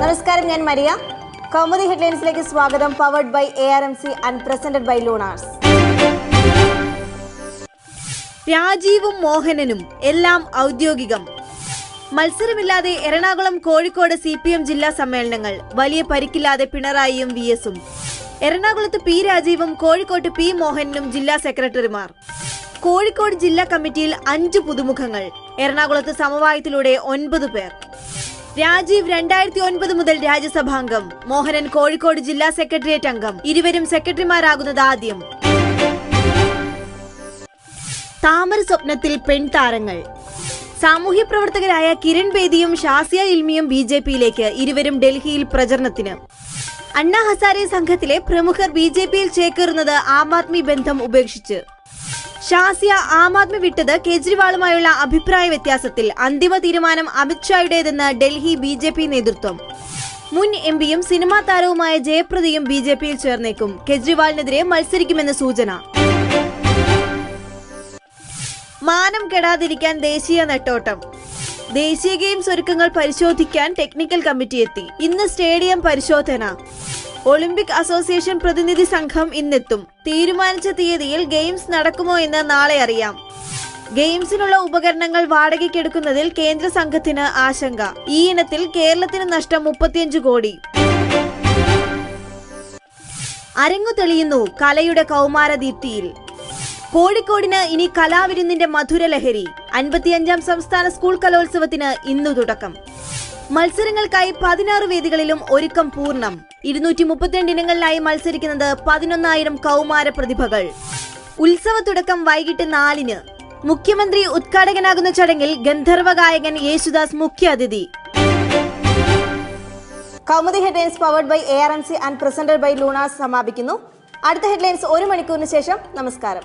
നമസ്കാരം ഞാൻ മരിയ. കൗമുദി ഹെഡ്ലൈൻസിലേക്ക് സ്വാഗതം. Powered by A R M C and presented by Lunars രാജീവും മോഹനനും എല്ലാം ഔദ്യോഗികം. മത്സരമില്ലാതെ Ernakulam Kozhikode C P M ജില്ലാ സമ്മേളനങ്ങൾ. വലിയ പരിക്കില്ലാതെ പിണറായിയും വി എസും. എറണാകുളത്ത് പി രാജീവും കോഴിക്കോട്ട് പി മോഹനനും ജില്ലാ സെക്രട്ടറിമാർ. കോഴിക്കോട് ജില്ലാ കമ്മിറ്റിയിൽ അഞ്ച് പുതുമുഖങ്ങൾ. എറണാകുളത്ത് സമവായത്തിലൂടെ ഒൻപത് പേർ. രാജീവ് രണ്ടായിരത്തി ഒൻപത് മുതൽ രാജ്യസഭാംഗം. മോഹനൻ കോഴിക്കോട് ജില്ലാ സെക്രട്ടേറിയറ്റ് അംഗം. ഇരുവരും സെക്രട്ടറിമാരാകുന്നത് ആദ്യം. താമര സ്വപ്നത്തിൽ പെൺതാരങ്ങൾ. സാമൂഹ്യ പ്രവർത്തകരായ കിരൺ ബേദിയും ഷാസിയ ഇൽമിയും ബി ജെ പിയിലേക്ക് ഇരുവരും ഡൽഹിയിൽ പ്രചരണത്തിന്. അണ്ണാ ഹസാരെ സംഘത്തിലെ പ്രമുഖർ ബി ജെ പിയിൽ ചേക്കേറുന്നത് ആം ആദ്മി ബന്ധം ഉപേക്ഷിച്ച്. ഷാസിയ ആം ആദ്മി വിട്ടത് കേജ്രിവാളുമായുള്ള അഭിപ്രായ വ്യത്യാസത്തിൽ അന്തിമ തീരുമാനം അമിത്ഷായുടേതെന്ന് ഡൽഹി ബി ജെ പി നേതൃത്വം. മുൻ എം പിയും സിനിമാ താരവുമായ ജയപ്രദയും ബി ജെ പിയിൽ ചേർന്നേക്കും. കെജ്രിവാളിനെതിരെ മത്സരിക്കുമെന്ന് സൂചന. മാനം കെടാതിരിക്കാൻ ദേശീയ നെട്ടോട്ടം. ദേശീയ ഗെയിംസ് ഒരുക്കങ്ങൾ പരിശോധിക്കാൻ ടെക്നിക്കൽ കമ്മിറ്റി എത്തി ഇന്ന് സ്റ്റേഡിയം പരിശോധന. ഒളിമ്പിക് അസോസിയേഷൻ പ്രതിനിധി സംഘം ഇന്നെത്തും. തീരുമാനിച്ച തീയതിയിൽ ഗെയിംസ് നടക്കുമോ എന്ന് നാളെ അറിയാം. ഗെയിംസിനുള്ള ഉപകരണങ്ങൾ വാടകയ്ക്കെടുക്കുന്നതിൽ കേന്ദ്ര സംഘത്തിന് ആശങ്ക. ഈ ഇനത്തിൽ കേരളത്തിന് നഷ്ടം മുപ്പത്തിയഞ്ച് കോടി. അരങ്ങു തെളിയുന്നു കലയുടെ കൗമാര ദീപ്തിയിൽ കോഴിക്കോടിന് ഇനി കലാവിരുന്നിന്റെ മധുര ലഹരി. അൻപത്തിയഞ്ചാം സംസ്ഥാന സ്കൂൾ കലോത്സവത്തിന് ഇന്നു തുടക്കം. മത്സരങ്ങൾക്കായി പതിനാറ് വേദികളിലും ഒരുക്കം പൂർണം. ഇരുന്നൂറ്റി മുപ്പത്തിരണ്ട് ഇനങ്ങളിലായി മത്സരിക്കുന്നത് പതിനൊന്നായിരം കൗമാര പ്രതിഭകൾ. ഉത്സവ തുടക്കം വൈകിട്ട് നാലിന് മുഖ്യമന്ത്രി ഉദ്ഘാടകനാകുന്ന ചടങ്ങിൽ ഗന്ധർവ ഗായകൻ യേശുദാസ് മുഖ്യാതിഥി Kaumudi headlines powered by A R M C and presented by Lunars സമാപിക്കുന്നു. അടുത്ത ഹെഡ്ലൈൻസ് ഒരു മണിക്കൂറിന് ശേഷം നമസ്കാരം.